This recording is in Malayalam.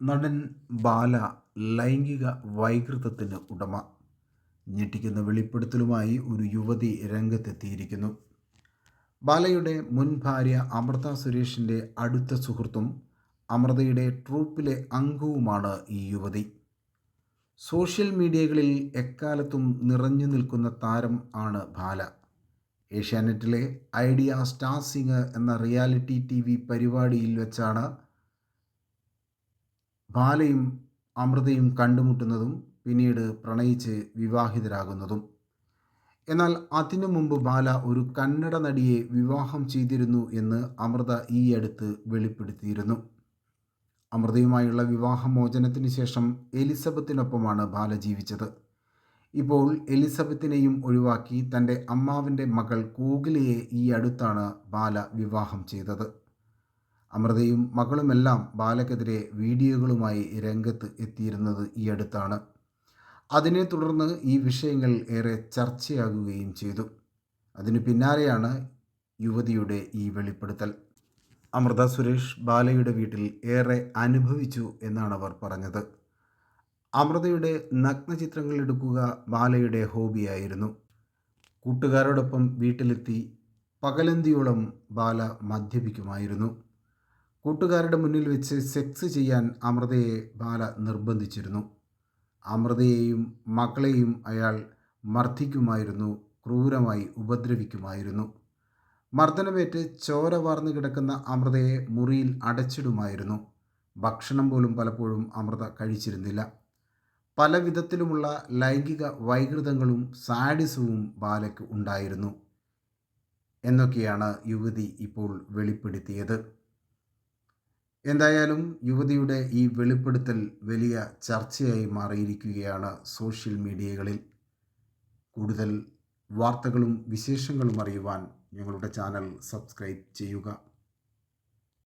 നടൻ ബാല ലൈംഗിക വൈകൃതത്തിന് ഉടമ. ഞെട്ടിക്കുന്ന വെളിപ്പെടുത്തലുമായി ഒരു യുവതി രംഗത്തെത്തിയിരിക്കുന്നു. ബാലയുടെ മുൻ ഭാര്യ അമൃത സുരേഷിന്റെ അടുത്ത സുഹൃത്തും അമൃതയുടെ ട്രൂപ്പിലെ അംഗവുമാണ് ഈ യുവതി. സോഷ്യൽ മീഡിയകളിൽ എക്കാലത്തും നിറഞ്ഞു നിൽക്കുന്ന താരം ആണ് ബാല. ഏഷ്യാനെറ്റിലെ ഐഡിയ സ്റ്റാർ സിംഗ് എന്ന റിയാലിറ്റി ടി വി പരിപാടിയിൽ വെച്ചാണ് ബാലയും അമൃതയും കണ്ടുമുട്ടുന്നതും പിന്നീട് പ്രണയിച്ച് വിവാഹിതരാകുന്നതും. എന്നാൽ അതിനു മുമ്പ് ബാല ഒരു കന്നഡ നടിയെ വിവാഹം ചെയ്തിരുന്നു എന്ന് അമൃത ഈ അടുത്ത് വെളിപ്പെടുത്തിയിരുന്നു. അമൃതയുമായുള്ള വിവാഹമോചനത്തിന് ശേഷം എലിസബത്തിനൊപ്പമാണ് ബാല ജീവിച്ചത്. ഇപ്പോൾ എലിസബത്തിനെയും ഒഴിവാക്കി തന്റെ അമ്മാവിന്റെ മകൾ കൂഗിലയെ ഈ അടുത്താണ് ബാല വിവാഹം ചെയ്തത്. അമൃതയും മകളുമെല്ലാം ബാലക്കെതിരെ വീഡിയോകളുമായി രംഗത്ത് എത്തിയിരുന്നത് ഈ അടുത്താണ്. അതിനെ തുടർന്ന് ഈ വിഷയങ്ങൾ ഏറെ ചർച്ചയാകുകയും ചെയ്തു. അതിനു പിന്നാലെയാണ് യുവതിയുടെ ഈ വെളിപ്പെടുത്തൽ. അമൃത സുരേഷ് ബാലയുടെ വീട്ടിൽ ഏറെ അനുഭവിച്ചു എന്നാണ് അവർ പറഞ്ഞത്. അമൃതയുടെ നഗ്നചിത്രങ്ങൾ എടുക്കുക ബാലയുടെ ഹോബിയായിരുന്നു. കൂട്ടുകാരോടൊപ്പം വീട്ടിലെത്തി പകലന്തിയോളം ബാല മദ്യപിക്കുമായിരുന്നു. കൂട്ടുകാരുടെ മുന്നിൽ വെച്ച് സെക്സ് ചെയ്യാൻ അമൃതയെ ബാല നിർബന്ധിച്ചിരുന്നു. അമൃതയെയും മക്കളെയും അയാൾ മർദ്ദിക്കുമായിരുന്നു ക്രൂരമായി ഉപദ്രവിക്കുമായിരുന്നു. മർദ്ദനമേറ്റ് ചോര വാർന്നു കിടക്കുന്ന അമൃതയെ മുറിയിൽ അടച്ചിടുമായിരുന്നു. ഭക്ഷണം പോലും പലപ്പോഴും അമൃത കഴിച്ചിരുന്നില്ല. പല വിധത്തിലുമുള്ള ലൈംഗിക വൈകൃതങ്ങളും സാഡിസവും ബാലയ്ക്ക് ഉണ്ടായിരുന്നു. എന്നൊക്കെയാണ് യുവതി ഇപ്പോൾ വെളിപ്പെടുത്തിയത്. എന്തായാലും യുവതിയുടെ ഈ വെളിപ്പെടുത്തൽ വലിയ ചർച്ചയായി മാറിയിരിക്കുകയാണ് സോഷ്യൽ മീഡിയകളിൽ. കൂടുതൽ വാർത്തകളും വിശേഷങ്ങളും അറിയുവാൻ ഞങ്ങളുടെ ചാനൽ സബ്സ്ക്രൈബ് ചെയ്യുക.